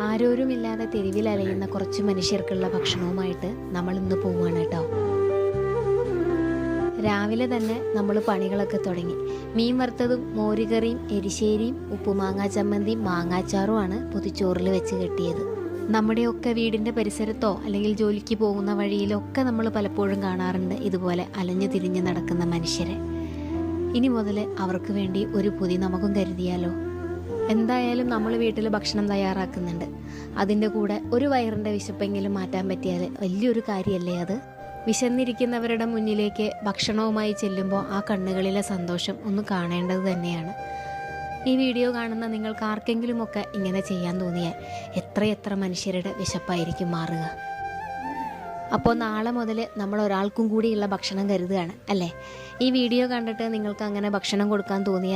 ആരോരുമില്ലാതെ തെരുവിൽ അലയുന്ന കുറച്ച് മനുഷ്യർക്കുള്ള ഭക്ഷണവുമായിട്ട് നമ്മൾ ഇന്ന് പോവുകയാണ് കേട്ടോ. രാവിലെ തന്നെ നമ്മൾ പണികളൊക്കെ തുടങ്ങി. മീൻ വറുത്തതും മോരുകറിയും എരിശ്ശേരിയും ഉപ്പുമാങ്ങാ ചമ്മന്തിയും മാങ്ങാച്ചാറുമാണ് പൊതിച്ചോറിൽ വെച്ച് കെട്ടിയത്. നമ്മുടെയൊക്കെ വീടിന്റെ പരിസരത്തോ അല്ലെങ്കിൽ ജോലിക്ക് പോകുന്ന വഴിയിലൊക്കെ നമ്മൾ പലപ്പോഴും കാണാറുണ്ട് ഇതുപോലെ അലഞ്ഞു തിരിഞ്ഞ് നടക്കുന്ന മനുഷ്യരെ. ഇനി മുതൽ അവർക്ക് വേണ്ടി ഒരു പൊതി നമുക്കും കരുതിയാലോ? എന്തായാലും നമ്മൾ വീട്ടിൽ ഭക്ഷണം തയ്യാറാക്കുന്നുണ്ട്. അതിന്റെ കൂടെ ഒരു വയറിന്റെ വിശപ്പെങ്കിലും മാറ്റാൻ പറ്റിയാൽ വലിയൊരു കാര്യമല്ലേ അത്? വിശന്നിരിക്കുന്നവരുടെ മുന്നിലേക്ക് ഭക്ഷണവുമായി ചെല്ലുമ്പോൾ ആ കണ്ണുകളിലെ സന്തോഷം ഒന്ന് കാണേണ്ടത് തന്നെയാണ്. ഈ വീഡിയോ കാണുന്ന നിങ്ങൾക്ക് ആർക്കെങ്കിലുമൊക്കെ ഇങ്ങനെ ചെയ്യാൻ തോന്നിയാൽ എത്രയെത്ര മനുഷ്യരുടെ വിശപ്പായിരിക്കും മാറുക. അപ്പോൾ നാളെ മുതൽ നമ്മൾ ഒരാൾക്കും കൂടിയുള്ള ഭക്ഷണം കരുതുകയാണ് അല്ലേ? ഈ വീഡിയോ കണ്ടിട്ട് നിങ്ങൾക്ക് അങ്ങനെ ഭക്ഷണം കൊടുക്കാൻ തോന്നിയാൽ